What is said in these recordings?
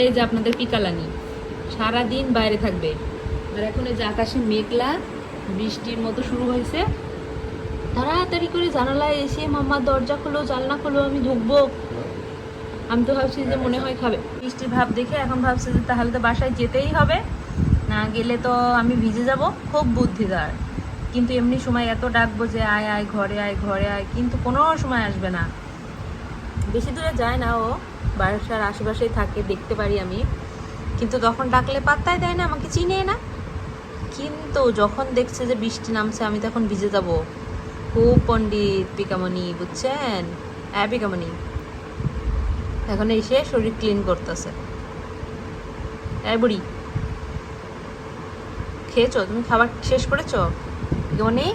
এই যে আপনাদের পিকালানি, সারাদিন বাইরে থাকবে। আর এখন এই যে আকাশে মেঘলা, বৃষ্টির মতো শুরু হয়েছে। তাড়াতাড়ি করে জানালায় এসে, মাম্মা, দরজা খোলো, জানলা খোলো, আমি ঢুকবো। আমি তো ভাবছি যে মনে হয় খাবে। বৃষ্টির ভাব দেখে এখন ভাবছি যে তাহলে তো বাসায় যেতেই হবে। না গেলে তো আমি ভিজে যাব, খুব বুদ্ধিদার। কিন্তু এমনি সময় এত ডাকবো যে আয় আয়, ঘরে আয় ঘরে আয়, কিন্তু কোনো সময় আসবে না। বেশি দূরে যায় না ও। বাসার আশেপাশেই থাকে, দেখতে পারি আমি। কিন্তু তখন ডাকলে পাত্তাই দেয় না, আমাকে চিনে না। কিন্তু যখন দেখছে যে বৃষ্টি নামছে, আমি তখন ভিজে যাব। খুব পণ্ডিত পিকামণি বুঝছেন? হ্যাঁ পিকামণি এখন এসে শরীর ক্লিন করতেছে। হ্যাঁ বুড়ি, খেয়েছো? তুমি খাবার শেষ করেছ? পিকামণি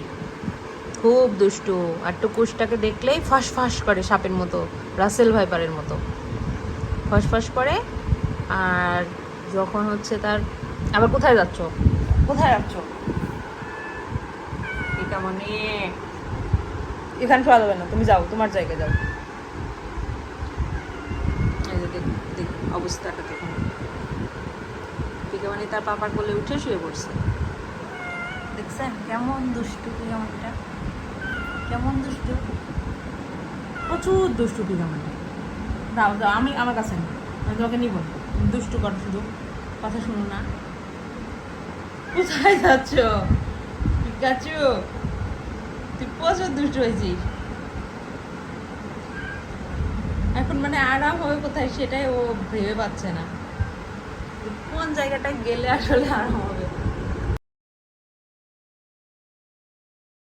খুব দুষ্টু। আর টুকুসটাকে দেখলেই ফাঁস ফাঁস করে সাপের মতো, রাসেল ভাইপারের মতো। ফাঁস ফাঁস করে আর যখন হচ্ছে তার আবার কোথায় যাচ্ছ? কোথায় যাচ্ছ? পিকামণি এখানে শোয়া যাবে না তুমি যাও তোমার জায়গায় যাও। দেখ দেখ অবস্থাটা দেখুন পিকামণি তার পাপার কোলে উঠে শুয়ে পড়ছে। দেখছেন? কেমন দুষ্টু পিকামণিটা কেমন দুষ্টু। প্রচুর দুষ্টু পিকামণি দাও দাও, আমি আমার কাছে আমি তোমাকে নিব। দুষ্টু কর শুধু। কথা শুনো না। কোথায় যাচ্ছ? পিকাচু, তুই প্রচুর দুষ্ট হয়েছিস। এখন মানে আরাম হবে কোথায় সেটাই ও ভেবে পাচ্ছে না। কোন জায়গাটা গেলে আসলে আরাম হবে?